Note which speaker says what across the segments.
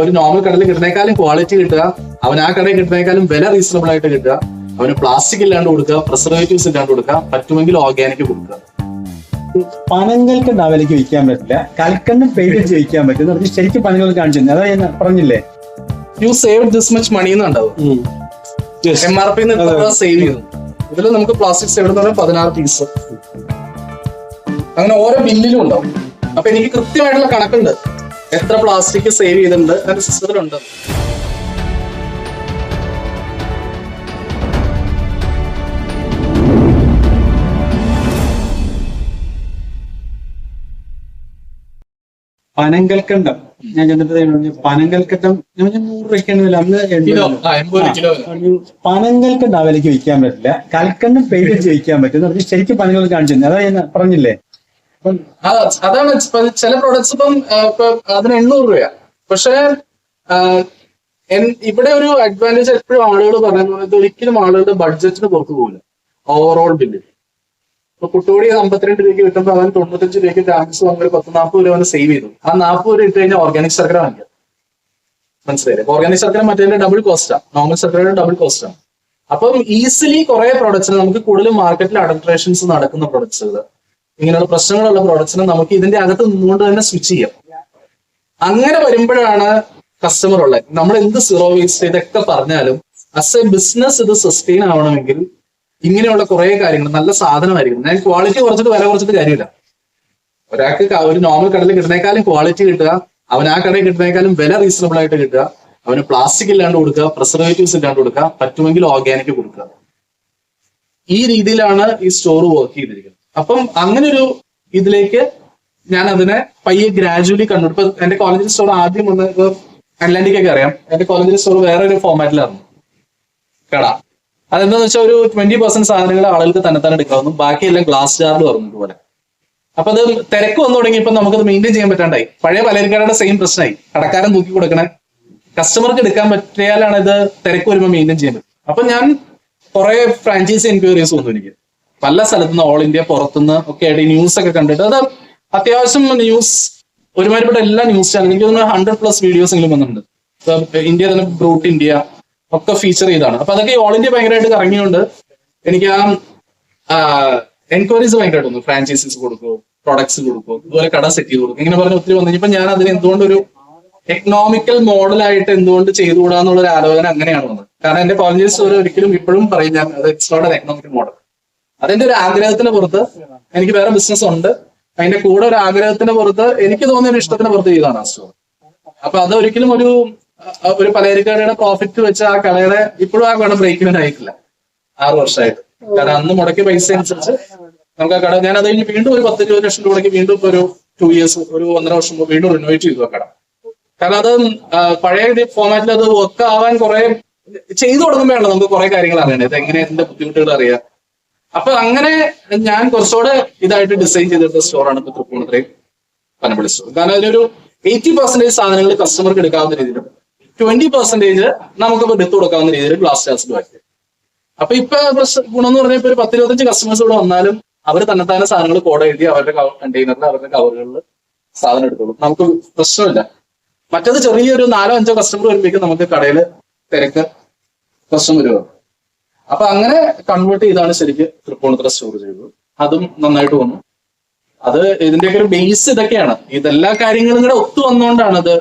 Speaker 1: ഒരു നോർമൽ കടയിൽ കിട്ടുന്നേക്കാളും ക്വാളിറ്റി കിട്ടുക. അവൻ ആ കടയിൽ കിട്ടുന്നേക്കാളും വില റീസണബിൾ ആയിട്ട് കിട്ടുക. അവന് പ്ലാസ്റ്റിക് ഇല്ലാണ്ട് കൊടുക്കുക പ്രിസർവേറ്റീവ്സ് ഇല്ലാണ്ട് കൊടുക്കുക പറ്റുമെങ്കിൽ ഓർഗാനിക് കൊടുക്കുക.
Speaker 2: പനങ്ങൾക്ക് വിലയ്ക്ക് വിൽക്കാൻ പറ്റില്ല. കൽക്കണ്ണം ചെയ്യിക്കാൻ പറ്റില്ല. പറ്റും ശരിക്കും പനങ്ങൾ കാണിച്ചു. അതാ ഞാൻ പറഞ്ഞില്ലേ?
Speaker 1: You save this much money എന്നുണ്ടാവും. M R P save ചെയ്യുന്നു ഇതിൽ നമുക്ക് പ്ലാസ്റ്റിക് സേവ് എന്ന് പറഞ്ഞാൽ പതിനാറ് പീസ് അങ്ങനെ ഓരോ ബില്ലിലും ഉണ്ടാവും. അപ്പൊ എനിക്ക് കൃത്യമായിട്ടുള്ള കണക്കുണ്ട്. എത്ര പ്ലാസ്റ്റിക് സേവ് ചെയ്തിട്ടുണ്ട്? എന്റെ സിസ്റ്റത്തിലുണ്ട്.
Speaker 2: പനങ്കൽക്കണ്ടം. ഞാൻ ചെന്നിട്ട് പനങ്കൽക്കണ്ടം. ഞാൻ നൂറ് രൂപയ്ക്കാണ് വില. അന്ന് പറഞ്ഞു, വിലയ്ക്ക് വിൽക്കാൻ പറ്റില്ല. കൽക്കണ്ടം പെയിന്റ് വെച്ച് വിൽക്കാൻ പറ്റും ശരിക്കും പനങ്ങൾ കാണിച്ചു. അതാ ഞാൻ പറഞ്ഞില്ലേ?
Speaker 1: അതാണ് ചില പ്രൊഡക്ട്സ് ഇപ്പം അതിന് എണ്ണൂറ് രൂപയാ. പക്ഷെ ഇവിടെ ഒരു അഡ്വാന്റേജ് എപ്പോഴും ആളുകൾ പറയുന്നത് ഒരിക്കലും ആളുകളുടെ ബഡ്ജറ്റിന് പുറത്തു പോകില്ല ഓവറോൾ ബില്ല് ഇപ്പൊ കുട്ടുകൂടി അമ്പത്തിരണ്ട് രൂപയ്ക്ക് കിട്ടുമ്പോൾ അവൻ തൊണ്ണൂറ്റഞ്ച് രൂപയ്ക്ക് ടാക്സ് വാങ്ങി പത്ത് നാൽപ്പത് രൂപ അവന് സേവ് ചെയ്തു. ആ നാൽപ്പത് രൂപ ഇട്ട് കഴിഞ്ഞാൽ ഓർഗാനിക് ശർക്കര വാങ്ങിക്കാം. മനസ്സിലായില്ലേ? ഓർഗാനിക് ശർക്കര മറ്റേ ഡബിൾ കോസ്റ്റ് ആണ് നോർമൽ ശർക്കരയുടെ ഡബിൾ കോസ്റ്റ് ആണ് അപ്പം ഈസിലി കുറെ പ്രോഡക്ട്സ് നമുക്ക് കൂടുതൽ മാർക്കറ്റിൽ അഡൽട്രേഷൻസ് നടക്കുന്ന പ്രോഡക്ട്സുകൾ ഇങ്ങനെയുള്ള പ്രശ്നങ്ങളുള്ള പ്രോഡക്ട്സിന് നമുക്ക് ഇതിന്റെ അകത്ത് നിന്നുകൊണ്ട് തന്നെ സ്വിച്ച് ചെയ്യാം. അങ്ങനെ വരുമ്പോഴാണ് കസ്റ്റമർ ഉള്ളത്. നമ്മൾ എന്ത് സീറോ വേസ്റ്റ് ഇതൊക്കെ പറഞ്ഞാലും അസ് എ ബിസിനസ് ഇത് സസ്റ്റെയിൻ ആവണമെങ്കിൽ ഇങ്ങനെയുള്ള കുറെ കാര്യങ്ങൾ നല്ല സാധനമായിരിക്കും ഞാൻ ക്വാളിറ്റി കുറച്ചിട്ട് വില കുറച്ചിട്ട് കാര്യമില്ല. ഒരാൾക്ക് ഒരു നോർമൽ കടയിൽ കിട്ടുന്നേക്കാളും ക്വാളിറ്റി കിട്ടുക അവൻ ആ കടയിൽ കിട്ടുന്നേക്കാളും വില റീസണബിൾ ആയിട്ട് കിട്ടുക അവന് പ്ലാസ്റ്റിക് ഇല്ലാണ്ട് കൊടുക്കുക പ്രിസർവേറ്റീവ്സ് ഇല്ലാണ്ട് കൊടുക്കുക പറ്റുമെങ്കിൽ ഓർഗാനിക് കൊടുക്കുക. ഈ രീതിയിലാണ് ഈ സ്റ്റോർ വർക്ക് ചെയ്തിരിക്കുന്നത്. അപ്പം അങ്ങനെ ഒരു ഇതിലേക്ക് ഞാൻ അതിനെ പയ്യെ ഗ്രാജുവലി കണ്ടു ഇപ്പൊ എന്റെ കോളേജിൽ സ്റ്റോർ ആദ്യം വന്ന് ഇപ്പൊ അറ്റ്ലാന്റിക്കൊക്കെ അറിയാം. എന്റെ കോളേജിൽ സ്റ്റോർ വേറെ ഒരു ഫോമാറ്റിലായിരുന്നു കട. അതെന്താന്ന് വെച്ചാൽ ഒരു ട്വന്റി പെർസെന്റ് സാധനങ്ങൾ ആളുകൾക്ക് തന്നെ തന്നെ എടുക്കാവുന്നു. ബാക്കിയെല്ലാം ഗ്ലാസ് ജാറിൽ പറഞ്ഞു ഇതുപോലെ. അപ്പൊ അത് തിരക്ക് വന്നു തുടങ്ങിയപ്പോൾ നമുക്കത് മെയിന്റെയിൻ ചെയ്യാൻ പറ്റാണ്ടായി. പഴയ പലചരക്കാരുടെ സെയിം പ്രശ്നമായി കടക്കാരൻ തൂക്കി കൊടുക്കണേ. കസ്റ്റമർക്ക് എടുക്കാൻ പറ്റിയാലാണ് ഇത് തിരക്ക് വരുമ്പോൾ മെയിന്റെയിൻ ചെയ്യാൻ പറ്റും. അപ്പൊ ഞാൻ കുറെ ഫ്രാഞ്ചൈസി എൻക്വയറീസ് വന്നു എനിക്ക്. പല സ്ഥലത്തുനിന്ന് ഓൾ ഇന്ത്യ പുറത്തുനിന്ന് ഒക്കെ ആയിട്ട് ന്യൂസ് ഒക്കെ കണ്ടിട്ട് അത് അത്യാവശ്യം ന്യൂസ് ഒരുമാതിരിപ്പെട്ട എല്ലാ ന്യൂസ് ചാനലും എനിക്ക് തോന്നുന്നു ഹൺഡ്രഡ് പ്ലസ് വീഡിയോസ് എങ്കിലും വന്നിട്ടുണ്ട്. ഇന്ത്യ തന്നെ ബ്രൂട്ട് ഇന്ത്യ ഒക്കെ ഫീച്ചർ ചെയ്താണ് അപ്പൊ അതൊക്കെ ഓൾ ഇന്ത്യ ഭയങ്കരമായിട്ട് കറങ്ങിയുണ്ട് എനിക്ക് ആ എൻക്വയറീസ് ഭയങ്കരമായിട്ട് ഫ്രാഞ്ചൈസീസ് കൊടുക്കുമോ പ്രൊഡക്ട്സ് കൊടുക്കുമോ ഇതുപോലെ കട സെറ്റ് ചെയ്ത് കൊടുക്കും. ഇങ്ങനെ പറഞ്ഞ ഒത്തിരി വന്നു. ഞാൻ അതിന് എന്തുകൊണ്ടൊരു എക്കണോമിക്കൽ മോഡലായിട്ട് എന്തുകൊണ്ട് ചെയ്തുകൂടാന്നുള്ള ഒരു ആലോചന അങ്ങനെയാണ് വന്നത്. കാരണം എന്റെ കോളേജ് സ്റ്റോർ ഒരിക്കലും ഇപ്പോഴും പറയും ഞാൻ ഇറ്റ്സ് നോട്ട് എക്കണോമിക്കൽ മോഡൽ അതിന്റെ ഒരു ആഗ്രഹത്തിന് പുറത്ത് എനിക്ക് വേറെ ബിസിനസ് ഉണ്ട്. അതിന്റെ കൂടെ ഒരു ആഗ്രഹത്തിന് പുറത്ത് എനിക്ക് തോന്നിയ ഒരു ഇഷ്ടത്തിന് പുറത്ത് ചെയ്തതാണ് ആ സ്റ്റോർ അപ്പൊ അത് ഒരിക്കലും ഒരു ഒരു പലചരക്കടയുടെ പ്രോഫിറ്റ് വെച്ച് ആ കടയുടെ ഇപ്പോഴും ആ കട ബ്രേക്കിംഗ് ആയിട്ടില്ല. ആറു വർഷമായിട്ട്. കാരണം അന്ന് മുടക്കിയ പൈസ അനുസരിച്ച് നമുക്ക് ആ കട ഞാൻ അത് കഴിഞ്ഞ് വീണ്ടും ഒരു പത്ത് ഇരുപത് ലക്ഷം രൂപയ്ക്ക് വീണ്ടും ഒരു ടു ഇയേഴ്സ് ഒരു ഒന്നര വർഷം മുമ്പ് വീണ്ടും റിനോവേറ്റ് ചെയ്തു ആ കട. കാരണം അത് പഴയ ഫോമാറ്റിൽ അത് വർക്ക് ആവാൻ കുറെ ചെയ്തു തുടങ്ങുമ്പോഴാണ് നമുക്ക് കുറെ കാര്യങ്ങൾ അറിയേണ്ടത്. എങ്ങനെ എന്റെ ബുദ്ധിമുട്ടുകൾ അറിയാം. അപ്പൊ അങ്ങനെ ഞാൻ കുറച്ചുകൂടെ ഇതായിട്ട് ഡിസൈൻ ചെയ്തെടുത്ത സ്റ്റോറാണ് ഇപ്പൊ തൃപ്പൂണിത്രയും പനമ്പള്ളി സ്റ്റോർ കാരണം അതിലൊരു എയ്റ്റി പെർസെന്റേജ് സാധനങ്ങൾ കസ്റ്റമർക്ക് എടുക്കാവുന്ന രീതിയിലും ട്വന്റി പെർസെന്റേജ് നമുക്ക് എടുത്തു കൊടുക്കാവുന്ന രീതിയിൽ ഗ്ലാസ് ടാസിലും ആക്കി അപ്പൊ ഇപ്പൊ ഗുണം എന്ന് പറഞ്ഞാൽ ഒരു പത്തിരുപത്തഞ്ച് കസ്റ്റമേഴ്സ് ഇവിടെ വന്നാലും അവർ തന്നെത്താനെ സാധനങ്ങൾ കോഡ് എഴുതി അവരുടെ കണ്ടെയ്നറിൽ അവരുടെ കവറുകളിൽ സാധനം എടുത്തോളും. നമുക്ക് പ്രശ്നമില്ല. മറ്റത് ചെറിയൊരു നാലോ അഞ്ചോ കസ്റ്റമർ വരുമ്പോഴേക്കും നമുക്ക് കടയിൽ തിരക്ക് പ്രശ്നം വരുവാണ്. അപ്പൊ അങ്ങനെ കൺവേർട്ട് ചെയ്താണ് ശരിക്കും തൃപ്പൂണിത്തുറ സ്റ്റോർ ചെയ്തത്. അതും നന്നായിട്ട് വന്നു. അത് ഇതിന്റെയൊക്കെ ഒരു ബേസ് ഇതൊക്കെയാണ്. ഇതെല്ലാ കാര്യങ്ങളും കൂടെ ഒത്തു വന്നുകൊണ്ടാണ് അത്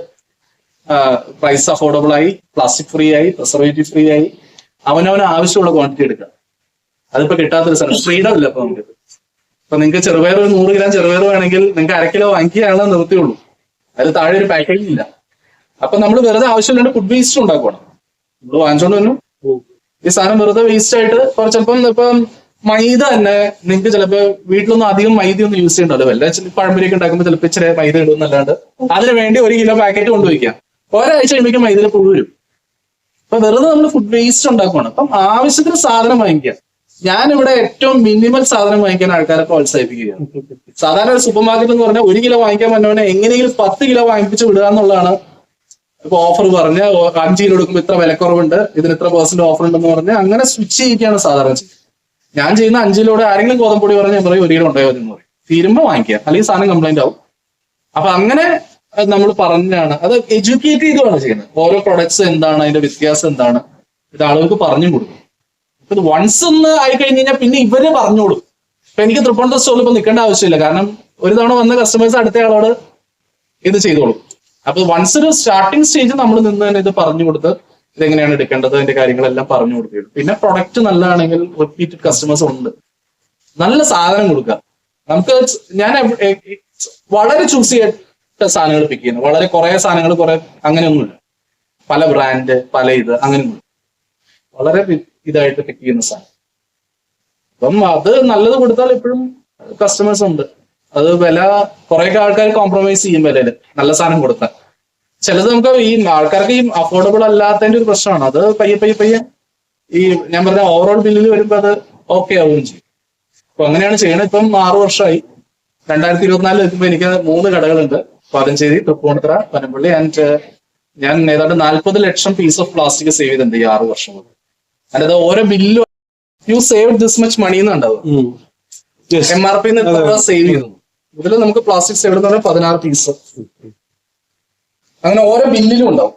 Speaker 1: പ്രൈസ് അഫോർഡബിൾ ആയി പ്ലാസ്റ്റിക് ഫ്രീ ആയി പ്രിസർവേറ്റീവ് ഫ്രീ ആയി അവനവന് ആവശ്യമുള്ള ക്വാണ്ടിറ്റി എടുക്കുക. അതിപ്പോ കിട്ടാത്തൊരു സ്ഥലം. ഫ്രീഡം ഇല്ല അപ്പൊ നമുക്ക്. ഇപ്പൊ നിങ്ങൾക്ക് ചെറുപയർ ഒരു നൂറ് ഗ്രാം ചെറുപയർ വേണമെങ്കിൽ നിങ്ങൾക്ക് അര കിലോ വാങ്ങിക്കുകയാണോ നിർത്തിയുള്ളൂ അതിൽ താഴെ ഒരു പാക്കേജ് ഇല്ല. അപ്പൊ നമ്മൾ വെറുതെ ആവശ്യമില്ലാണ്ട് ഫുഡ് വേസ്റ്റ് ഉണ്ടാക്കുവാണ്. നമ്മൾ വാങ്ങിച്ചോണ്ട് വന്നു. ഈ സാധനം വെറുതെ വേസ്റ്റ് ആയിട്ട് കുറച്ചപ്പം ഇപ്പം മൈദ തന്നെ നിങ്ങൾക്ക് ചിലപ്പോൾ വീട്ടിലൊന്നും അധികം മൈദയൊന്നും യൂസ് ചെയ്യണ്ടല്ലോ. വല്ല പഴംപൊരി പഴംപൊരിയൊക്കെ ഉണ്ടാക്കുമ്പോൾ ചിലപ്പോൾ ഇച്ചിരി മൈദ ഇടുന്നല്ലാണ്ട്. അതിന് വേണ്ടി ഒരു കിലോ പാക്കറ്റ് കൊണ്ടുപോയിക്കാം ഒരാഴ്ച കഴിയുമ്പോൾ മൈദയിൽ പുഴു വരും. അപ്പൊ വെറുതെ നമ്മൾ ഫുഡ് വേസ്റ്റ് ഉണ്ടാക്കുവാണ്. അപ്പം ആവശ്യത്തിന് സാധനം വാങ്ങിക്കുക ഇവിടെ ഏറ്റവും മിനിമൽ സാധനം വാങ്ങിക്കാൻ ആൾക്കാരെ പ്രോത്സാഹിപ്പിക്കുകയാണ്. സാധാരണ ഒരു സൂപ്പർ മാർക്കറ്റ് എന്ന് പറഞ്ഞാൽ ഒരു കിലോ വാങ്ങിക്കാൻ പറ്റുന്നവനെ എങ്ങനെയെങ്കിലും പത്ത് കിലോ വാങ്ങിപ്പിച്ച് വിടുക എന്നുള്ളതാണ് ഇപ്പൊ ഓഫർ പറഞ്ഞ് അഞ്ച് കിലോ എടുക്കുമ്പോൾ ഇത്ര വിലക്കുറവുണ്ട് ഇതിന് ഇത്ര പെർസെന്റ് ഓഫർ ഉണ്ടെന്ന് പറഞ്ഞ് അങ്ങനെ സ്വിച്ച് ചെയ്യിക്കുകയാണ് സാധാരണ ഞാൻ ചെയ്യുന്ന അഞ്ചിലൂടെ ആരെങ്കിലും ഗോതമ്പൊടി പറഞ്ഞ് ഞാൻ പറയും ഒരു കിലോ ഉണ്ടായോ എന്ന് പറയും. തീരുമ്പോൾ വാങ്ങിക്കുക. അല്ലെങ്കിൽ സാധനം കംപ്ലൈന്റ് ആവും. അപ്പൊ അങ്ങനെ നമ്മൾ പറഞ്ഞാണ്. അത് എഡ്യൂക്കേറ്റ് ചെയ്തുമാണ് ചെയ്യുന്നത്. ഓരോ പ്രൊഡക്ട്സ് എന്താണ് അതിന്റെ വ്യത്യാസം എന്താണ് ഇത് ആളുകൾക്ക് പറഞ്ഞു കൊടുക്കും. ഇത് വൺസ് ഒന്ന് ആയി കഴിഞ്ഞ് കഴിഞ്ഞാൽ പിന്നെ ഇവർ പറഞ്ഞോളൂ ഇപ്പൊ എനിക്ക് തൃപ്പൂണിത്തുറ സ്റ്റോറിൽ ഇപ്പൊ നിൽക്കേണ്ട ആവശ്യമില്ല. കാരണം ഒരു തവണ വന്ന കസ്റ്റമേഴ്സ് അടുത്ത ആളോട് ഇത് ചെയ്തോളും. അപ്പൊ വൺസ് ഒരു സ്റ്റാർട്ടിംഗ് സ്റ്റേജ് നമ്മൾ നിന്ന് തന്നെ ഇത് പറഞ്ഞു കൊടുത്ത് ഇതെങ്ങനെയാണ് എടുക്കേണ്ടത്? അതിന്റെ കാര്യങ്ങളെല്ലാം പറഞ്ഞു കൊടുക്കുകയുള്ളു പിന്നെ പ്രൊഡക്റ്റ് നല്ലതാണെങ്കിൽ റിപ്പീറ്റഡ് കസ്റ്റമേഴ്സ് ഉണ്ട്. നല്ല സാധനം കൊടുക്കുക. നമുക്ക് ഞാൻ വളരെ ചൂസ് ചെയ്തിട്ട സാധനങ്ങൾ പിക്ക് ചെയ്യുന്നു. വളരെ കുറെ സാധനങ്ങൾ കുറെ അങ്ങനെയൊന്നുമില്ല. പല ബ്രാൻഡ് പല ഇത് അങ്ങനെയൊന്നുമില്ല. വളരെ ഇതായിട്ട് പിക്ക് ചെയ്യുന്ന സാധനം. അപ്പം അത് നല്ലത് കൊടുത്താൽ എപ്പോഴും കസ്റ്റമേഴ്സ് ഉണ്ട്. അത് വില കുറെ ആൾക്കാർ കോംപ്രമൈസ് ചെയ്യും വിലയിൽ നല്ല സാധനം കൊടുക്കാൻ. ചിലത് നമുക്ക് ഈ ആൾക്കാർക്ക് ഈ അഫോർഡബിൾ അല്ലാത്തതിന്റെ ഒരു പ്രശ്നമാണ്. അത് പയ്യെ പയ്യെ പയ്യെ ഈ ഞാൻ പറഞ്ഞ ഓവറോൾ ബില്ലിൽ വരുമ്പോൾ അത് ഓക്കെ ആവുകയും ചെയ്യും. അപ്പൊ അങ്ങനെയാണ് ചെയ്യണത്. ഇപ്പം ആറു വർഷമായി. രണ്ടായിരത്തി ഇരുപത്തിനാലിൽ എത്തുമ്പോൾ എനിക്ക് മൂന്ന് കടകളുണ്ട്. പതഞ്ചേരി തൃപ്പൂണിത്തറ പനമ്പള്ളി ആൻഡ് ഞാൻ ഏതാണ്ട് നാൽപ്പത് ലക്ഷം പീസ് ഓഫ് പ്ലാസ്റ്റിക് സേവ് ചെയ്തിട്ടുണ്ട് ഈ ആറു വർഷം കൊണ്ട്. അതായത് ഓരോ ബില്ലും you save this much money എന്നുണ്ടാവും M R P save ചെയ്തു? ഇതിൽ നമുക്ക് പ്ലാസ്റ്റിക് സേവ് എന്ന് പറഞ്ഞാൽ പതിനാറ് പീസ് അങ്ങനെ ഓരോ ബില്ലിലും ഉണ്ടാവും.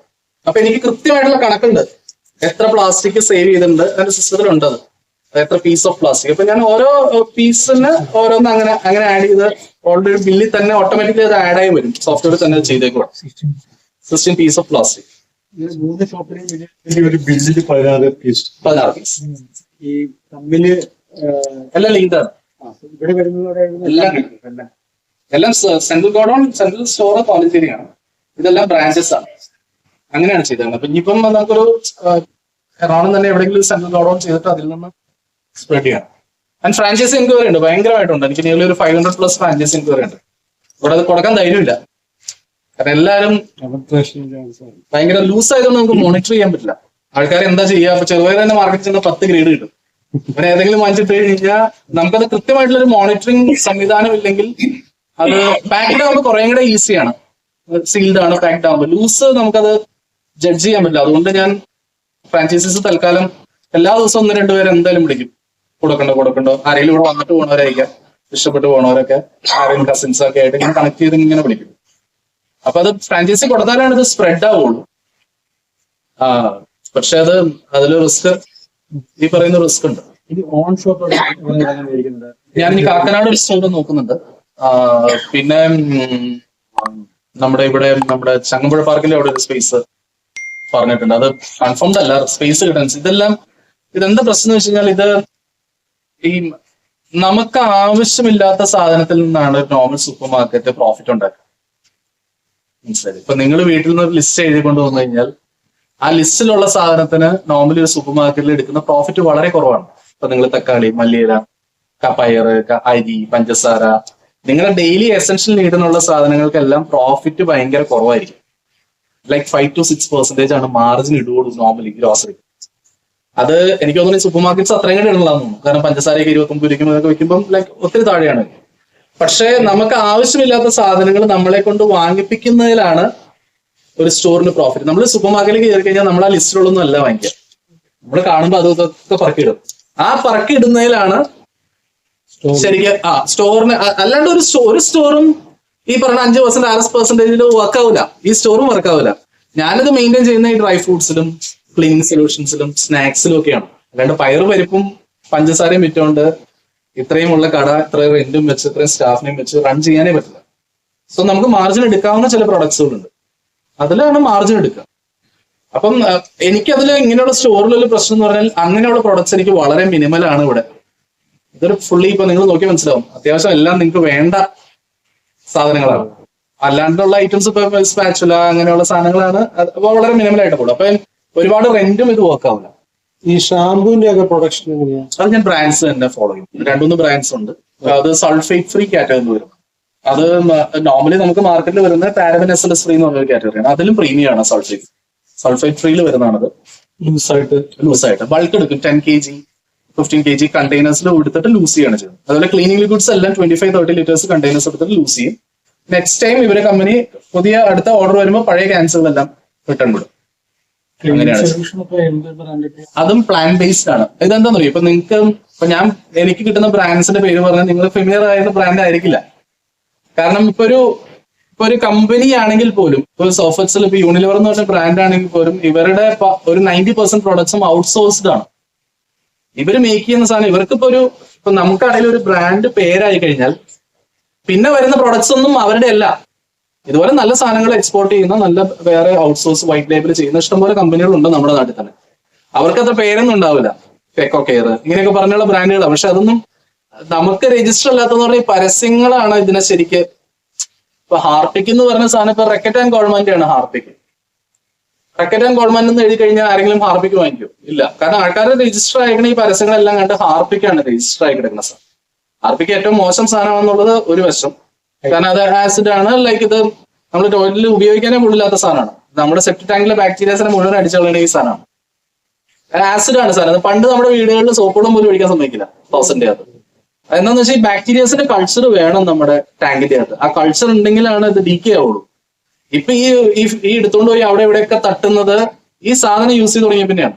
Speaker 1: അപ്പൊ എനിക്ക് കൃത്യമായിട്ടുള്ള കണക്കുണ്ട്. എത്ര പ്ലാസ്റ്റിക് സേവ് ചെയ്തിട്ടുണ്ട് എന്റെ സിസ്റ്റത്തിലുണ്ട് അത്. എത്ര പീസ് ഓഫ് പ്ലാസ്റ്റിക് അപ്പൊ ഞാൻ ഓരോ പീസിന് ഓരോന്ന് അങ്ങനെ അങ്ങനെ ആഡ് ചെയ്ത് ഓൾറെഡി ബില്ലിൽ തന്നെ ഓട്ടോമാറ്റിക്കലി അത് ആഡ് ആയി വരും. സോഫ്റ്റ്വെയർ തന്നെ ചെയ്തേക്കും സിക്സ്റ്റീൻ പീസ് ഓഫ് പ്ലാസ്റ്റിക്
Speaker 2: മൂന്ന് ഒരു ബില്ലിൽ പതിനാറ് പീസ്
Speaker 1: പതിനാറ് പീസ്
Speaker 2: ഈ തമ്മിൽ
Speaker 1: എല്ലാം ലിങ്ക്ഡ് ആണ്.
Speaker 2: ഇവിടെ വരുന്നതോടെ
Speaker 1: എല്ലാം എല്ലാം സെൻട്രൽ ഗോഡൌൺ സെൻട്രൽ സ്റ്റോർ പോണ്ടിച്ചേരിയാണ് ഇതെല്ലാം ബ്രാഞ്ചസ് ആണ്. അങ്ങനെയാണ് ചെയ്തത് അപ്പൊ ഇനിയിപ്പം നമുക്കൊരു എറണാകുളം തന്നെ എവിടെയെങ്കിലും സെൻട്രൽ ഗോഡൌൺ ചെയ്തിട്ട് അതിൽ നിന്ന് സ്പ്രെഡ് ചെയ്യണം ആൻഡ് ഫ്രാഞ്ചൈസി എൻക്വയറി ഉണ്ട്. ഭയങ്കരമായിട്ടുണ്ട്. എനിക്ക് നിയർലി ഒരു five hundred plus franchise enquiry ഉണ്ട്. ഇവിടെ അത് കൊടുക്കാൻ ധൈര്യമില്ല. കാരണം എല്ലാവരും ഭയങ്കര ലൂസ് ആയതുകൊണ്ട് നമുക്ക് മോണിറ്റർ ചെയ്യാൻ പറ്റില്ല. ആൾക്കാർ എന്താ ചെയ്യുക? അപ്പൊ ചെറുപയർ തന്നെ മാർക്കറ്റിൽ ചെന്ന പത്ത് ഗ്രേഡ് കിട്ടും. അങ്ങനെ ഏതെങ്കിലും വാങ്ങിച്ചിട്ട് കഴിഞ്ഞാൽ നമുക്കത് കൃത്യമായിട്ടുള്ള ഒരു മോണിറ്ററിംഗ് സംവിധാനം ഇല്ലെങ്കിൽ അത് പാക്ഡ് ആകുമ്പോൾ കുറേ കൂടെ ഈസിയാണ് സീൽഡ് ആണ് പാക്ഡ് ആകുമ്പോൾ ലൂസ് നമുക്കത് ജഡ്ജ് ചെയ്യാൻ പറ്റില്ല. അതുകൊണ്ട് ഞാൻ ഫ്രാഞ്ചൈസീസ് തൽക്കാലം എല്ലാ ദിവസവും ഒന്ന് രണ്ടുപേരെ എന്തായാലും വിളിക്കും. കൊടുക്കണ്ടോ കൊടുക്കണ്ടോ ആരെങ്കിലും ഇവിടെ വന്നിട്ട് പോണവരായിരിക്കാം. ഇഷ്ടപ്പെട്ട് പോണവരൊക്കെ ആരെങ്കിലും കസിൻസ് ഒക്കെ ആയിട്ട് ഇങ്ങനെ കണക്ട് ചെയ്ത് ഇങ്ങനെ വിളിക്കും. അപ്പൊ അത് ഫ്രാഞ്ചൈസി കൊടുത്താലാണ് ഇത് സ്പ്രെഡ് ആവുള്ളൂ. ആ പക്ഷെ അത് അതിൽ റിസ്ക് ഈ പറയുന്ന റിസ്ക് ഉണ്ട്. ഞാൻ ഈ കാക്കനാട് ഒരു സ്റ്റോർ നോക്കുന്നുണ്ട്. പിന്നെ നമ്മുടെ ഇവിടെ നമ്മുടെ ചങ്ങമ്പുഴ പാർക്കിന്റെ അവിടെ ഒരു സ്പേസ് പറഞ്ഞിട്ടുണ്ട്. അത് കൺഫേംഡ് അല്ല സ്പേസ് കിട്ടാൻ ഇതെല്ലാം ഇതെന്താ പ്രശ്നം എന്ന് വെച്ച് കഴിഞ്ഞാൽ ഇത് ഈ നമുക്ക് ആവശ്യമില്ലാത്ത സാധനത്തിൽ നിന്നാണ് നോർമൽ സൂപ്പർ മാർക്കറ്റ് പ്രോഫിറ്റ് ഉണ്ടാക്കുക. മനസ്സിലായി ഇപ്പൊ നിങ്ങൾ വീട്ടിൽ നിന്ന് ഒരു ലിസ്റ്റ് എഴുതി കൊണ്ടു വന്നു കഴിഞ്ഞാൽ ആ ലിസ്റ്റിലുള്ള സാധനത്തിന് നോർമലി ഒരു സൂപ്പർ മാർക്കറ്റിൽ എടുക്കുന്ന പ്രോഫിറ്റ് വളരെ കുറവാണ്. ഇപ്പൊ നിങ്ങൾ തക്കാളി മല്ലിയില പയർ അരി പഞ്ചസാര നിങ്ങളുടെ ഡെയിലി എസെൻഷ്യൽ നീഡിനുള്ള സാധനങ്ങൾക്കെല്ലാം പ്രോഫിറ്റ് ഭയങ്കര കുറവായിരിക്കും. Like five to six percentage ആണ് മാർജിൻ ഇടുകയുള്ളൂ നോർമലി ഗ്രോസറി അത് എനിക്ക് തോന്നുന്നു സൂപ്പർ മാർക്കറ്റ്സ് അത്രയും കൂടെ ഇടണമെന്ന് തോന്നുന്നു. കാരണം പഞ്ചസാരയൊക്കെ ഇരുപത്തൊമ്പത് രൂപയ്ക്കും അതൊക്കെ വെക്കുമ്പോൾ ലൈക്ക് ഒത്തിരി താഴെയാണ്. പക്ഷേ നമുക്ക് ആവശ്യമില്ലാത്ത സാധനങ്ങൾ നമ്മളെ കൊണ്ട് വാങ്ങിപ്പിക്കുന്നതിലാണ് ഒരു സ്റ്റോറിന് പ്രോഫിറ്റ് നമ്മൾ സൂപ്പർ മാർക്കറ്റിൽ കയറി കഴിഞ്ഞാൽ നമ്മൾ ആ ലിസ്റ്റിലുള്ളൊന്നും അല്ല വാങ്ങിക്കുക. നമ്മൾ കാണുമ്പോൾ അത് ഇതൊക്കെ ആ പറക്കിയിടുന്നതിലാണ് ശരിക്കും ആ സ്റ്റോറിന് അല്ലാണ്ട് ഒരു ഒരു സ്റ്റോറും ഈ പറഞ്ഞ അഞ്ച് പെർസെന്റ് ആറ് പെർസെന്റേജിൽ വർക്ക് ആവില്ല ഈ സ്റ്റോറും വർക്ക് ആവില്ല ഞാനിത് മെയിന്റെയിൻ ചെയ്യുന്ന ഈ ഡ്രൈ ഫ്രൂട്ട്സിലും ക്ലീനിങ് സൊല്യൂഷൻസിലും സ്നാക്സിലും ഒക്കെയാണ്. അല്ലാണ്ട് പയറ് പരിപ്പും പഞ്ചസാരയും വിറ്റുകൊണ്ട് ഇത്രയും ഉള്ള കട ഇത്രയും റെന്റും വെച്ച് ഇത്രയും സ്റ്റാഫിനെയും വെച്ച് റൺ ചെയ്യാനേ പറ്റില്ല. സോ നമുക്ക് മാർജിൻ എടുക്കാവുന്ന ചില പ്രൊഡക്ട്സുകളുണ്ട് അതിലാണ് മാർജിൻ എടുക്കുക അപ്പം എനിക്കതിൽ ഇങ്ങനെയുള്ള സ്റ്റോറിലുള്ള പ്രശ്നം എന്ന് പറഞ്ഞാൽ അങ്ങനെയുള്ള പ്രൊഡക്ട്സ് എനിക്ക് വളരെ മിനിമലാണ് ഇവിടെ. ഇതൊരു ഫുള്ളി ഇപ്പൊ നിങ്ങൾ നോക്കി മനസ്സിലാവും. അത്യാവശ്യം എല്ലാം നിങ്ങൾക്ക് വേണ്ട സാധനങ്ങളാണ്. അല്ലാണ്ടുള്ള ഐറ്റംസ് ഇപ്പൊ സ്പാച്ചുല അങ്ങനെയുള്ള സാധനങ്ങളാണ്. അപ്പൊ വളരെ മിനിമൽ ആയിട്ട് പോകും അപ്പൊ ഒരുപാട് റെന്റും ഇത് വർക്ക് ആവില്ല
Speaker 2: ഈ ഷാംപൂവിന്റെ ഒക്കെ പ്രൊഡക്ഷൻ
Speaker 1: അത് ഞാൻ ബ്രാൻഡ്സ് തന്നെ ഫോളോ ചെയ്യും. രണ്ടുമൂന്ന് ബ്രാൻഡ്സ് ഉണ്ട്. അത് സൾഫേറ്റ് ഫ്രീ കാറ്റഗറി വരും അത് നോർമലി നമുക്ക് മാർക്കറ്റിൽ വരുന്ന paraben S L S free എന്ന് പറഞ്ഞൊരു കാറ്റഗറിയാണ് അതിലും പ്രീമിയം ആണ് സൾഫേറ്റ് സൾഫേറ്റ് ഫ്രീയിൽ വരുന്നതാണത്.
Speaker 2: ലൂസായിട്ട്
Speaker 1: ലൂസായിട്ട് ബൾക്ക് എടുക്കും. Ten K G fifteen K G കണ്ടെയ്നേഴ്സിൽ എടുത്തിട്ട് ലൂസ് ചെയ്യാണ് ചെയ്യുന്നത്. അതുപോലെ ക്ലീനിങ് ലിക്വിഡ്സ് എല്ലാം twenty five thirty litres containers എടുത്തിട്ട് ലൂസ് ചെയ്യും. നെക്സ്റ്റ് ടൈം ഇവരെ കമ്പനി പുതിയ അടുത്ത ഓർഡർ വരുമ്പോൾ പഴയ ക്യാൻസറുകളെല്ലാം റിട്ടേൺ വിടും അതും പ്ലാൻ ബേസ്ഡ് ആണ് ഇതെന്താന്ന് അറിയോ ഇപ്പൊ നിങ്ങൾക്ക് ഇപ്പൊ ഞാൻ എനിക്ക് കിട്ടുന്ന ബ്രാൻഡ്സിന്റെ പേര് പറഞ്ഞാൽ നിങ്ങൾ ഫെമിലിയർ ആയിരുന്ന ബ്രാൻഡ് ആയിരിക്കില്ല. കാരണം ഇപ്പൊ ഒരു ഇപ്പൊ ഒരു കമ്പനി ആണെങ്കിൽ പോലും ഇപ്പൊ സോഫറ്റ്സിൽ ഇപ്പൊ യൂണിലിവർ എന്ന് പറഞ്ഞ ബ്രാൻഡ് ആണെങ്കിൽ പോലും ഇവരുടെ ഒരു നയന്റി പെർസെന്റ് പ്രോഡക്ട്സും ഔട്ട്സോഴ്സ്ഡ് ആണ്. ഇവർ മേക്ക് ചെയ്യുന്ന സാധനം ഇവർക്ക് ഇപ്പൊ ഒരു ഇപ്പൊ നമുക്കാണെങ്കിൽ ഒരു ബ്രാൻഡ് പേരായി കഴിഞ്ഞാൽ പിന്നെ വരുന്ന പ്രൊഡക്ട്സ് ഒന്നും അവരുടെ അല്ല. ഇതുപോലെ നല്ല സാധനങ്ങൾ എക്സ്പോർട്ട് ചെയ്യുന്ന നല്ല വേറെ ഔട്ട്സോഴ്സ് വൈറ്റ് ലേബിൾ ചെയ്യുന്ന ഇഷ്ടംപോലെ കമ്പനികളുണ്ട് നമ്മുടെ നാട്ടിൽ തന്നെ. അവർക്ക് അത്ര പേരൊന്നും ഉണ്ടാവില്ല. പെക്കോ കെയർ ഇങ്ങനെയൊക്കെ പറഞ്ഞുള്ള ബ്രാൻഡുകളാണ് പക്ഷെ അതൊന്നും നമുക്ക് രജിസ്റ്റർ അല്ലാത്തെന്ന് പറഞ്ഞാൽ പരസ്യങ്ങളാണ് ഇതിനെ ശരിക്ക് ഇപ്പൊ ഹാർപ്പിക് എന്ന് പറഞ്ഞ സാധനം ഇപ്പൊ റെക്കറ്റ് ആൻഡ് ഗവൺമെന്റ് ആണ് ഹാർപ്പിക് റെക്കറ്റ് ആൻഡ് ഗവൺമെന്റ് എന്ന് എഴുതി കഴിഞ്ഞാൽ ആരെങ്കിലും ഹാർപ്പിക്ക് വാങ്ങിക്കും ഇല്ല. കാരണം ആൾക്കാർ രജിസ്റ്റർ ആയിക്കണ ഈ പരസ്യങ്ങളെല്ലാം കണ്ട് ഹാർപ്പിക്കാണ് രജിസ്റ്റർ ആയി കിടക്കുന്ന സാർ ഹാർപ്പിക്ക് ഏറ്റവും മോശം സാധനമാണെന്നുള്ളത് ഒരു വശം. കാരണം അത് ആസിഡ് ആണ്. ലൈക്ക് ഇത് നമ്മൾ ടോയ്ലറ്റിൽ ഉപയോഗിക്കാനേ കൊള്ളില്ലാത്ത സാധനമാണ്. നമ്മുടെ സെപ്റ്റ് ടാങ്കിലെ ബാക്ടീരിയസിനെ മുഴുവൻ അടിച്ചുകളയുന്ന ഈ സാധനമാണ്. ആസിഡ് ആണ് സാധനം പണ്ട് നമ്മുടെ വീടുകളിൽ സോപ്പുകളും പോലും ഒഴിക്കാൻ സമ്മതിക്കില്ല. തൗസൻഡ് അത് എന്താന്ന് വെച്ചാൽ ഈ ബാക്ടീരിയസിന്റെ കൾച്ചർ വേണം നമ്മുടെ ടാങ്കിന്റെ അകത്ത്. ആ കൾച്ചർ ഉണ്ടെങ്കിലാണ് ഇത് ഡീക്കേ ആവുള്ളൂ. ഇപ്പൊ ഈ ഈ- എടുത്തോണ്ട് പോയി അവിടെ ഇവിടെയൊക്കെ തട്ടുന്നത് ഈ സാധനം യൂസ് ചെയ്ത് തുടങ്ങിയ പിന്നെയാണ്.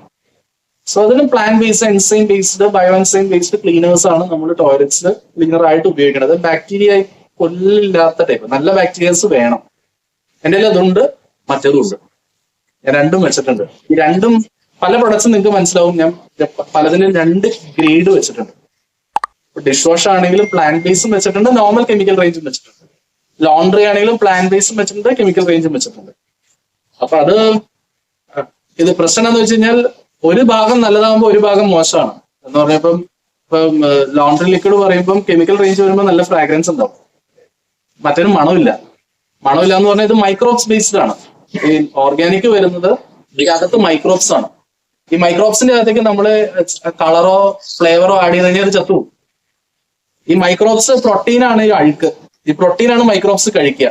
Speaker 1: സോ അതിന് plant based enzyme based bio enzyme based cleaners ആണ് നമ്മൾ ടോയ്ലറ്റ്സ് ക്ലീനർ ആയിട്ട് ഉപയോഗിക്കുന്നത്. ബാക്ടീരിയ കൊല്ലില്ലാത്ത ടൈപ്പ് നല്ല ബാക്ടീരിയസ് വേണം. എന്റെ അതുണ്ട് മറ്റേതും ഉണ്ട്. ഞാൻ രണ്ടും വെച്ചിട്ടുണ്ട്. ഈ രണ്ടും പല പ്രൊഡക്ട്സും നിങ്ങൾക്ക് മനസ്സിലാവും. ഞാൻ പലതിനും രണ്ട് ഗ്രേഡ് വെച്ചിട്ടുണ്ട്. ഡിഷ് വാഷ് ആണെങ്കിലും പ്ലാൻ ബേസും വെച്ചിട്ടുണ്ട് നോർമൽ കെമിക്കൽ റേഞ്ചും വെച്ചിട്ടുണ്ട്. ലോണ്ടറി ആണെങ്കിലും പ്ലാൻ ബേസും വെച്ചിട്ടുണ്ട് കെമിക്കൽ റേഞ്ചും വെച്ചിട്ടുണ്ട്. അപ്പൊ അത് ഇത് പ്രശ്നം എന്ന് വെച്ച് കഴിഞ്ഞാൽ ഒരു ഭാഗം നല്ലതാകുമ്പോൾ ഒരു ഭാഗം മോശമാണ്. എന്ന് പറഞ്ഞപ്പം ഇപ്പം ലോണ്ടറി ലിക്വിഡ് പറയുമ്പം കെമിക്കൽ റേഞ്ച് വരുമ്പോൾ നല്ല ഫ്രാഗ്രൻസ് ഉണ്ടാവും. മറ്റൊരു മണമില്ല. മണമില്ല എന്ന് പറഞ്ഞാൽ ഇത് മൈക്രോബ്സ് ബേസ്ഡ് ആണ്. ഈ ഓർഗാനിക് വരുന്നത് ഇതിനകത്ത് മൈക്രോബ്സ് ആണ്. ഈ മൈക്രോബ്സിന്റെ അകത്തേക്ക് നമ്മൾ കളറോ ഫ്ലേവറോ ആഡ് ചെയ്ത് കഴിഞ്ഞാൽ അത് ചത്തുപോകും. ഈ മൈക്രോബ്സ് പ്രോട്ടീൻ ആണ് ഈ അഴുക്ക്. ഈ പ്രോട്ടീൻ ആണ് മൈക്രോബ്സ് കഴിക്കുക.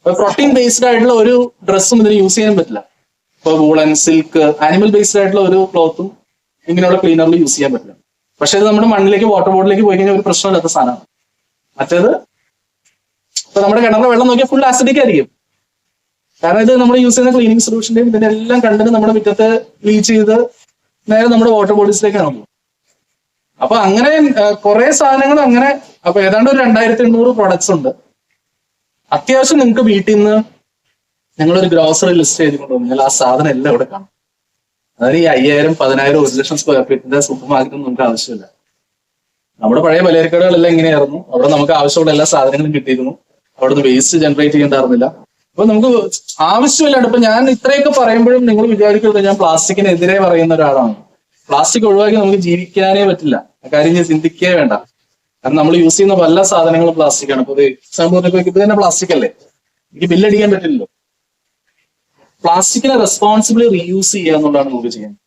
Speaker 1: അപ്പൊ പ്രോട്ടീൻ ബേസ്ഡ് ആയിട്ടുള്ള ഒരു ഡ്രസ്സും ഇതിന് യൂസ് ചെയ്യാൻ പറ്റില്ല. ഇപ്പൊ വൂളൻ സിൽക്ക് ആനിമൽ ബേസ്ഡ് ആയിട്ടുള്ള ഒരു ക്ലോത്തും ഇങ്ങനെയുള്ള ക്ലീനറിൽ യൂസ് ചെയ്യാൻ പറ്റില്ല. പക്ഷെ ഇത് നമ്മുടെ മണ്ണിലേക്ക് വാട്ടർ ബോട്ടിലേക്ക് പോയി കഴിഞ്ഞാൽ ഒരു പ്രശ്നമില്ലാത്ത സാധനമാണ്. മറ്റേത് ഇപ്പൊ നമ്മുടെ കിണറിലെ വെള്ളം നോക്കിയാൽ ഫുൾ ആസിഡിക് ആയിരിക്കും. കാരണം ഇത് നമ്മൾ യൂസ് ചെയ്യുന്ന ക്ലീനിങ് സൊല്യൂഷന്റെയും ഇതിന്റെ എല്ലാം കണ്ടിട്ട് നമ്മുടെ മുറ്റത്ത് ലീച്ച് ചെയ്ത് നേരെ നമ്മുടെ വാട്ടർ ബോഡീസിലേക്കാണ് പോകുന്നത് അപ്പൊ അങ്ങനെ കുറെ സാധനങ്ങൾ അങ്ങനെ അപ്പൊ ഏതാണ്ട് ഒരു രണ്ടായിരത്തി എണ്ണൂറ് പ്രൊഡക്ട്സ് ഉണ്ട്. അത്യാവശ്യം നിങ്ങൾക്ക് വീട്ടിൽ നിന്ന് നിങ്ങളൊരു ഗ്രോസറി ലിസ്റ്റ് ചെയ്ത് കൊണ്ടുവന്നാൽ ആ സാധനം എല്ലാം ഇവിടെ കാണും. അതായത് ഈ അയ്യായിരം പതിനായിരം ഒരു ലക്ഷം സ്ക്വയർ ഫീറ്റിന്റെ സൂപ്പർ മാർക്കറ്റ് നമുക്ക് ആവശ്യമില്ല. നമ്മുടെ പഴയ പലചരക്കടകളെല്ലാം ഇങ്ങനെയായിരുന്നു. അവിടെ നമുക്ക് ആവശ്യമുള്ള എല്ലാ സാധനങ്ങളും കിട്ടിയിരുന്നു. അവിടുന്ന് വേസ്റ്റ് ജനറേറ്റ് ചെയ്യണ്ടായിരുന്നില്ല. അപ്പൊ നമുക്ക് ആവശ്യമില്ലാണ്ട് ഇപ്പൊ ഞാൻ ഇത്രയൊക്കെ പറയുമ്പോഴും നിങ്ങൾ വിചാരിക്കരുത്. ഞാൻ പ്ലാസ്റ്റിക്കിനെതിരെ പറയുന്ന ഒരാളാണ്. പ്ലാസ്റ്റിക് ഒഴിവാക്കി നമുക്ക് ജീവിക്കാനേ പറ്റില്ല. കാര്യം ഞാൻ ചിന്തിക്കേ വേണ്ട. കാരണം നമ്മൾ യൂസ് ചെയ്യുന്ന പല സാധനങ്ങളും പ്ലാസ്റ്റിക് ആണ്. ഇപ്പൊ എക്സാമ്പിൾ ഇത് തന്നെ പ്ലാസ്റ്റിക് അല്ലേ? എനിക്ക് ബില്ലടിക്കാൻ പറ്റില്ലല്ലോ. പ്ലാസ്റ്റിക്കിനെ റെസ്പോൺസിബിളി റീയൂസ് ചെയ്യുക എന്നുള്ളതാണ് നമുക്ക് ചെയ്യുന്നത്.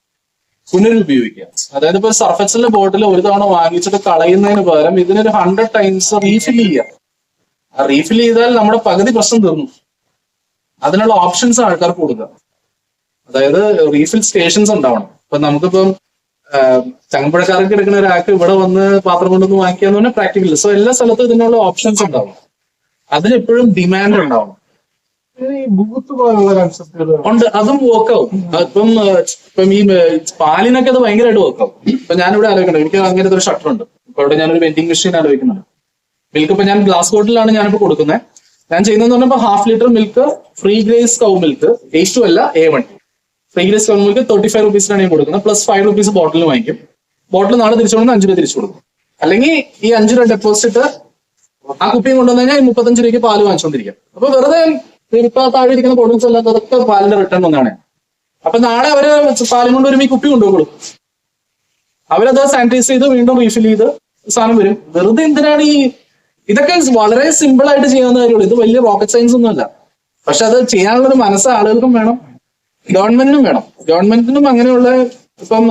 Speaker 1: പുനരുപയോഗിക്കുക. അതായത് ഇപ്പൊ സർഫക്സിന്റെ ബോട്ടിൽ ഒരു തവണ വാങ്ങിച്ചിട്ട് കളയുന്നതിന് പകരം ഇതിനൊരു ഹൺഡ്രഡ് ടൈംസ് റീഫിൽ ചെയ്യുക. ആ റീഫിൽ ചെയ്താൽ നമ്മുടെ പകുതി പ്രശ്നം തീർന്നു. അതിനുള്ള ഓപ്ഷൻസ് ആൾക്കാർക്ക് കൊടുക്കുക അതായത് റീഫിൽ സ്റ്റേഷൻസ് ഉണ്ടാവണം. ഇപ്പൊ നമുക്കിപ്പം ചങ്ങമ്പുഴക്കാർക്ക് എടുക്കുന്ന ഒരാൾക്ക് ഇവിടെ വന്ന് പാത്രം കൊണ്ടൊന്ന് വാങ്ങിക്കാന്ന് പറഞ്ഞാൽ പ്രാക്ടിക്കൽ സോ എല്ലാ സ്ഥലത്തും ഇതിനുള്ള ഓപ്ഷൻസ് ഉണ്ടാവും. അതിന് എപ്പോഴും ഡിമാൻഡ് ഉണ്ടാവണം ഉണ്ട്. അതും വർക്കാവും ഇപ്പം ഇപ്പം ഈ പാലിനൊക്കെ അത് ഭയങ്കരമായിട്ട് വർക്കാവും ഇപ്പൊ ഞാനിവിടെ ആലോചിക്കണം എനിക്ക് അങ്ങനത്തെ ഒരു ഷട്ടർ ഉണ്ട്. ഇപ്പൊ ഇവിടെ ഞാനൊരു വെൻഡിങ് മെഷീൻ ആലോചിക്കുന്നുണ്ട്. മിൽക്ക് ഇപ്പൊ ഞാൻ ഗ്ലാസ് ബോട്ടിലാണ് ഞാനിപ്പോ കൊടുക്കുന്നത് ഞാൻ ചെയ്യുന്നതെന്ന് പറഞ്ഞപ്പോൾ half litre milk free grace cow milk eight two അല്ല A one free grace cow milk thirty five റുപ്പീസിനാണ് ഞാൻ കൊടുക്കുന്നത്. പ്ലസ് ഫൈവ് റുപ്പീസ് ബോട്ടിൽ വാങ്ങിക്കും. ബോട്ടിൽ നാളെ തിരിച്ചു കൊടുക്കുന്ന അഞ്ച് രൂപ തിരിച്ചു കൊടുക്കും. അല്ലെങ്കിൽ ഈ അഞ്ച് രൂപ ഡെപ്പോസിറ്റ് ആ കുപ്പിയും കൊണ്ടുവന്നു കഴിഞ്ഞാൽ മുപ്പത്തഞ്ച് രൂപയ്ക്ക് പാൽ വാങ്ങിച്ചുകൊണ്ടിരിക്കാം. അപ്പൊ വെറുതെ ഇപ്പൊ താഴെ ഇരിക്കുന്ന ബോട്ടിൽസ് എല്ലാം അതൊക്കെ പാലിന്റെ റിട്ടേൺ ഒന്നാണ്. അപ്പൊ നാളെ അവർ പാലും കൊണ്ട് വരുമ്പോൾ ഈ കുപ്പി കൊണ്ടുപോകും അവരത് സാനിറ്റൈസ് ചെയ്ത് വീണ്ടും റീഫിൽ ചെയ്ത് സാധനം വരും. വെറുതെ എന്തിനാണ് ഈ ഇതൊക്കെ വളരെ സിമ്പിൾ ആയിട്ട് ചെയ്യാവുന്ന കാര്യമുള്ളൂ ഇത് വലിയ റോക്കറ്റ് സയൻസ് ഒന്നുമല്ല. പക്ഷെ അത് ചെയ്യാനുള്ള ഒരു മനസ്സ് ആളുകൾക്കും വേണം. ഗവൺമെന്റിനും വേണം. ഗവൺമെന്റിനും അങ്ങനെയുള്ള ഇപ്പം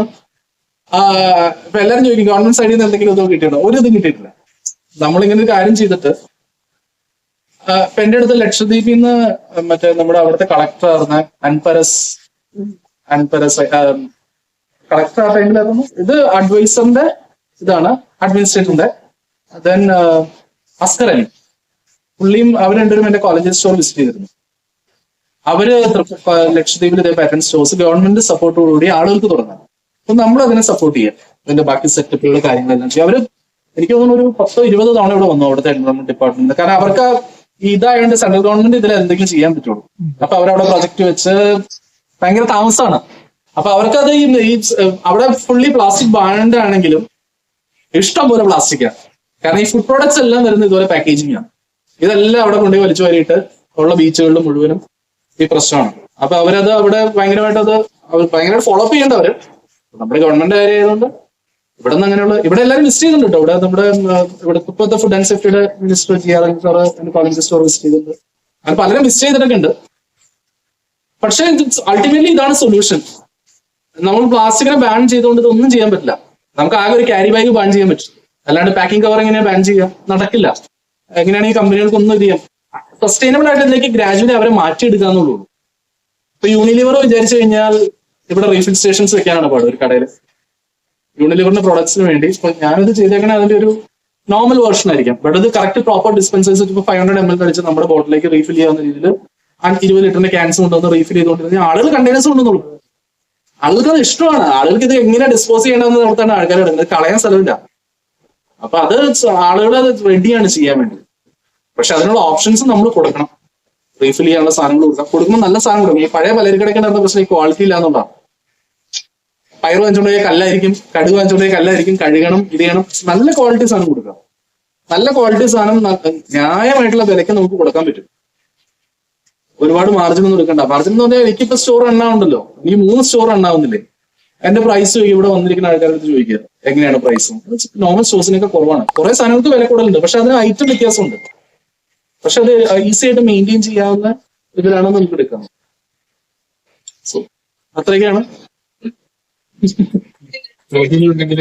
Speaker 1: ഇപ്പൊ എല്ലാരും ചോദിക്കും ഗവൺമെന്റ് സൈഡിൽ നിന്ന് എന്തെങ്കിലും ഇതോ കിട്ടിയിട്ടുണ്ടോ? ഒരു ഇതും കിട്ടിയിട്ടില്ല. നമ്മളിങ്ങനെ ഒരു കാര്യം ചെയ്തിട്ട് ഇപ്പൊ എന്റെ അടുത്ത് ലക്ഷദ്വീപിൽ നിന്ന് മറ്റേ നമ്മുടെ അവിടുത്തെ കളക്ടർ ആയിരുന്ന അൻപരസ് അൻപരസ് കളക്ടർ ആ ടൈമിലായിരുന്നു ഇത് അഡ്വൈസറിന്റെ ഇതാണ് അഡ്മിനിസ്ട്രേറ്ററിന്റെ ദെൻ അസ്കർ അലി. പുള്ളിയും അവർ രണ്ടുപേരും എന്റെ കോളേജ് സ്റ്റോർ വിസിറ്റ് ചെയ്തിരുന്നു. അവർ ലക്ഷദ്വീപിൽ ഇതേ പാറ്റേൺ സ്റ്റോഴ്സ് ഗവൺമെന്റ് സപ്പോർട്ടോടുകൂടി ആളുകൾക്ക് തുടങ്ങാം. അപ്പൊ നമ്മൾ അതിനെ സപ്പോർട്ട് ചെയ്യാം. അതിന്റെ ബാക്കി സെറ്റപ്പുകളും കാര്യങ്ങളെല്ലാം ചെയ്യും. അവർ എനിക്ക് തോന്നുന്നു ഒരു പത്തോ ഇരുപതോ തവണ ഇവിടെ വന്നു അവിടുത്തെ എൻവയോൺമെന്റ് ഡിപ്പാർട്ട്മെന്റ് കാരണം അവർക്ക് ഇതായതുകൊണ്ട് സെൻട്രൽ ഗവൺമെന്റ് ഇതിൽ എന്തെങ്കിലും ചെയ്യാൻ പറ്റുള്ളൂ. അപ്പൊ അവരവിടെ പ്രൊജക്ട് വെച്ച് ഭയങ്കര താമസമാണ് അപ്പൊ അവർക്ക് അത് ഈ അവിടെ ഫുള്ളി പ്ലാസ്റ്റിക് ബാൻഡ് ആണെങ്കിലും ഇഷ്ടം പോലെ പ്ലാസ്റ്റിക്കാണ് കാരണം ഈ ഫുഡ് പ്രോഡക്ട്സ് എല്ലാം വരുന്നത് ഇതുപോലെ പാക്കേജിംഗ് ആണ്. ഇതെല്ലാം അവിടെ കൊണ്ടുപോയി വലിച്ചു വാരിയിട്ട് ഉള്ള ബീച്ചുകളിൽ മുഴുവനും ഈ പ്രശ്നമാണ്. അപ്പൊ അവരത് അവിടെ ഭയങ്കരമായിട്ട് അത് ഭയങ്കരമായിട്ട് ഫോളോ അപ്പ് ചെയ്യേണ്ടവര് നമ്മുടെ ഗവൺമെന്റ് കാര്യം ആയതുകൊണ്ട് ഇവിടെ നിന്ന് അങ്ങനെയുള്ള ഇവിടെ എല്ലാവരും മിസ് ചെയ്യുന്നുണ്ട് ഇവിടെ നമ്മുടെ ഇവിടെ ഇപ്പോഴത്തെ food and സേഫ്റ്റിയുടെ minister G R sir college store visit ചെയ്തിട്ടുണ്ട്. അങ്ങനെ പലരും മിസ് ചെയ്തിട്ടൊക്കെ ഉണ്ട്. പക്ഷേ അൾട്ടിമേറ്റ്ലി ഇതാണ് സൊല്യൂഷൻ നമ്മൾ പ്ലാസ്റ്റിക്കിനെ ബാൻ ചെയ്തുകൊണ്ട് ഇതൊന്നും ചെയ്യാൻ പറ്റില്ല. നമുക്ക് ആകെ ഒരു ക്യാരി ബാഗ് ബാൻ ചെയ്യാൻ പറ്റും. അല്ലാണ്ട് പാക്കിംഗ് കവർ എങ്ങനെയാണ് ബാൻ ചെയ്യുക നടക്കില്ല. എങ്ങനെയാണ് ഈ കമ്പനികൾക്ക് ഒന്നും ഇത് ചെയ്യാം സസ്റ്റൈനബിൾ ആയിട്ട് ഇതിലേക്ക് ഗ്രാജുവലി അവരെ മാറ്റിയെടുക്കുക എന്നുള്ളൂ. ഇപ്പൊ യൂണിലിവർ വിചാരിച്ചു കഴിഞ്ഞാൽ ഇവിടെ റീഫിൽ സ്റ്റേഷൻസ് വെക്കാനാണ് പാട് ഒരു കടയിൽ യൂണിലിവറിന്റെ പ്രോഡക്ട്സിന് വേണ്ടി. ഇപ്പൊ ഞാനിത് ചെയ്തേക്കണേ അതിന്റെ ഒരു നോർമൽ വേർഷൻ ആയിരിക്കാം. ബട്ട് അത് കറക്റ്റ് പ്രോപ്പർ ഡിസ്പെൻസേഴ്സ് ഇപ്പൊ ഫൈവ് ഹൺഡ്രഡ് എം എൽ അടിച്ച് നമ്മുടെ ബോട്ടിലേക്ക് റീഫിൽ ചെയ്യാവുന്ന രീതിയിൽ ഇരുപത് ലിറ്ററിന്റെ ക്യാൻസ് കൊണ്ടുവന്ന് റീഫിൽ ചെയ്തുകൊണ്ടിരുന്ന ആളുകൾ കണ്ടെയ്നേഴ്സ് കൊണ്ടുവന്നുള്ളൂ ആളുകൾക്ക് അത് ഇഷ്ടമാണ്. ആളുകൾക്ക് ഇത് എങ്ങനെ ഡിസ്പോസ് ചെയ്യണമെന്ന് നടത്താണ് ആൾക്കാർ കളയാൻ സ്ഥലമില്ല. അപ്പൊ അത് ആളുകൾ അത് റെഡിയാണ് ചെയ്യാൻ വേണ്ടി. പക്ഷെ അതിനുള്ള ഓപ്ഷൻസ് നമ്മൾ കൊടുക്കണം. റീഫിൽ ചെയ്യാനുള്ള സാധനങ്ങൾ കൊടുക്കാം കൊടുക്കുമ്പോൾ നല്ല സാധനം കൊടുക്കും ഈ പഴയ പലരിക്കടയ്ക്ക് നടന്ന പ്രശ്നം ഈ ക്വാളിറ്റി ഇല്ല എന്നുള്ളതാണ് പയർ വാങ്ങിച്ചോണ്ട് പോയ കല്ലായിരിക്കും കടുക് വാങ്ങിച്ചുകൊണ്ടേ കല്ലായിരിക്കും കഴുകണം ഇത് ചെയ്യണം. നല്ല ക്വാളിറ്റി സാധനം കൊടുക്കാം നല്ല ക്വാളിറ്റി സാധനം ന്യായമായിട്ടുള്ള വിലയ്ക്ക് നമുക്ക് കൊടുക്കാൻ പറ്റും. ഒരുപാട് മാർജിൻ ഒന്നും എടുക്കണ്ട. മാർജിൻ എന്ന് പറഞ്ഞാൽ എനിക്കിപ്പോ സ്റ്റോർ എണ്ണാവുണ്ടല്ലോ ഈ മൂന്ന് സ്റ്റോർ എണ്ണാവുന്നില്ലേ എന്റെ പ്രൈസ് ഇവിടെ വന്നിരിക്കുന്ന ആൾക്കാരുടെ ചോദിക്കുക. എങ്ങനെയാണ് പ്രൈസ് നോർമൽ സ്റ്റോഴ്സിനൊക്കെ കുറവാണ്. കുറെ സാധനങ്ങൾക്ക് വില കൂടുതലുണ്ട്. പക്ഷെ അതിന് ഐറ്റം വ്യത്യാസമുണ്ട്. പക്ഷെ അത് ഈസി ആയിട്ട് മെയിന്റെയിൻ ചെയ്യാവുന്ന ഇതിലാണ് നമുക്ക് എടുക്കാം സോ അത്രയൊക്കെയാണ്.
Speaker 3: ഉണ്ടെങ്കിൽ